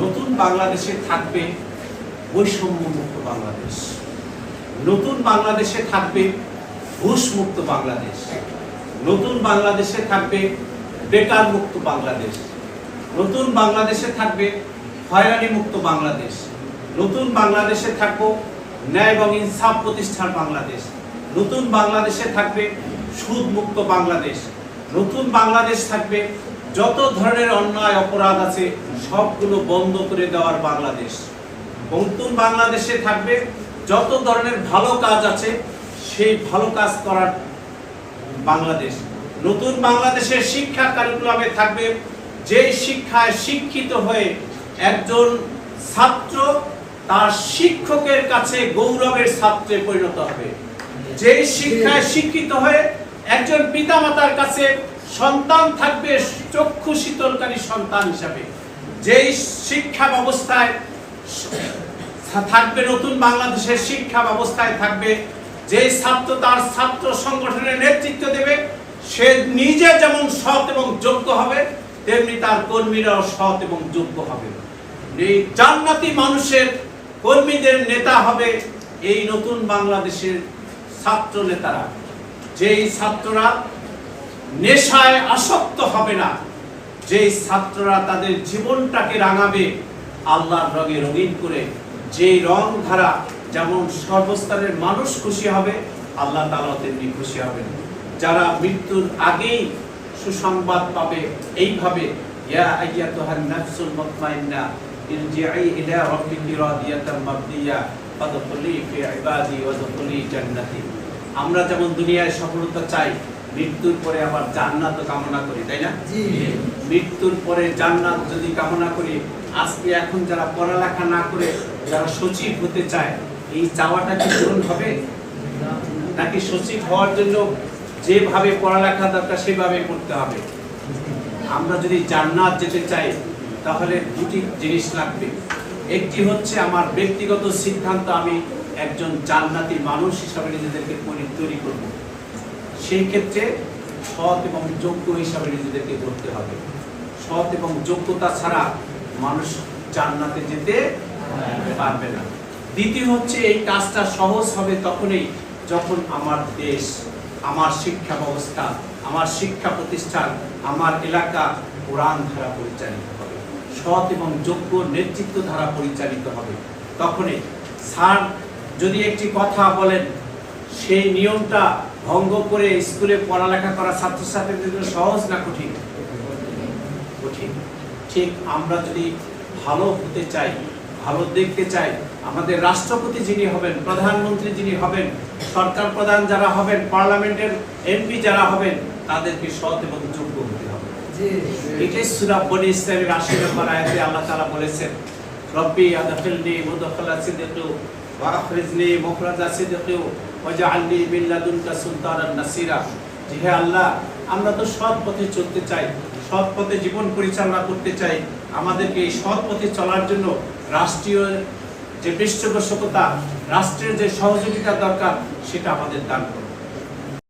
নতুন বাংলাদেশে থাকবে বৈষম্য মুক্ত বাংলাদেশ। নতুন বাংলাদেশে থাকবে ঘুষ মুক্ত বাংলাদেশ। নতুন বাংলাদেশে থাকবে বেকার মুক্ত বাংলাদেশ। নতুন বাংলাদেশে থাকবে হয়রানি মুক্ত বাংলাদেশ। নতুন বাংলাদেশে থাকব ন্যায় এবং ইনসাফ প্রতিষ্ঠার বাংলাদেশ। নতুন বাংলাদেশে থাকবে সুদ মুক্ত বাংলাদেশ। নতুন বাংলাদেশ থাকবে যত ধরনের অন্যায় অপরাধ আছে, সবগুলো বন্ধ করে দেওয়ার বাংলাদেশ। নতুন বাংলাদেশে থাকবে, যত ধরনের ভালো কাজ আছে, সেই ভালো কাজ করার বাংলাদেশ। নতুন বাংলাদেশের শিক্ষা কারিকুলামে থাকবে যে শিক্ষায় শিক্ষিত হয়ে একজন ছাত্র তার শিক্ষকের কাছে গৌরবের ছাত্রে পরিণত হবে। যে শিক্ষায় শিক্ষিত হয়ে একজন পিতামাতার কাছে সন্তান থাকবে চক্ষু শীতলকারী সন্তান হিসাবে। যেই শিক্ষা ব্যবস্থায় থাকবে, নতুন বাংলাদেশের শিক্ষা ব্যবস্থায় থাকবে যে ছাত্র তার ছাত্র সংগঠনের নেতৃত্ব দেবে, সে নিজে যেমন সৎ এবং যোগ্য হবে, তেমনি তার কর্মীরাও সৎ এবং যোগ্য হবে। এই জান্নাতি মানুষের কর্মীদের নেতা হবে এই নতুন বাংলাদেশের ছাত্র নেতারা। যেই ছাত্ররা নেশায় আসক্ত হবে না। যেই ছাত্ররা তাদের জীবনটাকে রাঙাবে, আল্লাহর রঙে রঙিন করে যে রং ধারা যেমন সর্বস্তরের মানুষ খুশি হবে, আল্লাহ তাআলা তেমনি খুশি হবেন। যারা মৃত্যুর আগেই সুসংবাদ পাবে, এইভাবে আমরা যেমন দুনিয়ায় সফলতা চাই মৃত্যুর পরে আবার জান্নাত কামনা করি তাই না? মৃত্যুর পরে জান্নাত যদি কামনা করি আজকে এখন যারা পড়ালেখা না করে যারা সচিব হতে চায় এই চাওয়াটা কি পূরণ হবে? নাকি সচিব হওয়ার জন্য যেভাবে পড়ালেখা দরকার সেভাবে পড়তে হবে? আমরা যদি জান্নাত যেতে চাই তাহলে দুটি জিনিস লাগবে। একটি হচ্ছে আমার ব্যক্তিগত সিদ্ধান্ত আমি একজন জান্নাতি মানুষ হিসাবে নিজেদেরকে তৈরি করব। সেই ক্ষেত্রে সৎ এবং যোগ্য হিসাবে নিজেদেরকে করতে হবে। সৎ এবং যোগ্যতা ছাড়া মানুষ জান্নাতে যেতে পারবে না। দ্বিতীয় হচ্ছে, এই কাজটা সহজ হবে তখনই যখন আমার দেশ, আমার শিক্ষা ব্যবস্থা, আমার শিক্ষা প্রতিষ্ঠান, আমার এলাকা কোরআন ধারা পরিচালিত হবে। সৎ এবং যোগ্য নেতৃত্ব ধারা পরিচালিত হবে। তখনই স্যার যদি একটি কথা বলেন সেই নিয়মটা ভঙ্গ করে স্কুলে পড়ালেখা করা ছাত্রছাত্রীদের জন্য সহজ না কঠিন? কঠিন। ঠিক আমরা যদি ভালো হতে চাই ভালো দেখতে চাই আমাদের রাষ্ট্রপতি যিনি হবেন প্রধানমন্ত্রী যিনি হবেন সরকার প্রধান যারা হবেন পার্লামেন্টের এমপি যারা হবেন তাদেরকে সৎ এবং যোগ্য হতে হবে। এটাই সূরা বনি 80 নম্বর আয়াতে আল্লাহ তাআলা বলেছেন রব্বি আদখিলনি মুদখালা সিদকি ওয়া আখরিজনি মুখরাজা সিদকি ওয়াজআলনি মিন লাদুনকা সুলতানান নাসিরা। হে আল্লাহ, আমরা তো সৎ পথে চলতে চাই, সৎ পথে জীবন পরিচালনা করতে চাই। আমাদেরকে এই সৎ পথে চলার জন্য রাষ্ট্রীয় যে পৃষ্ঠপোষকতা, রাষ্ট্রের যে সহযোগিতা দরকার, সেটা আমাদের দান করুন।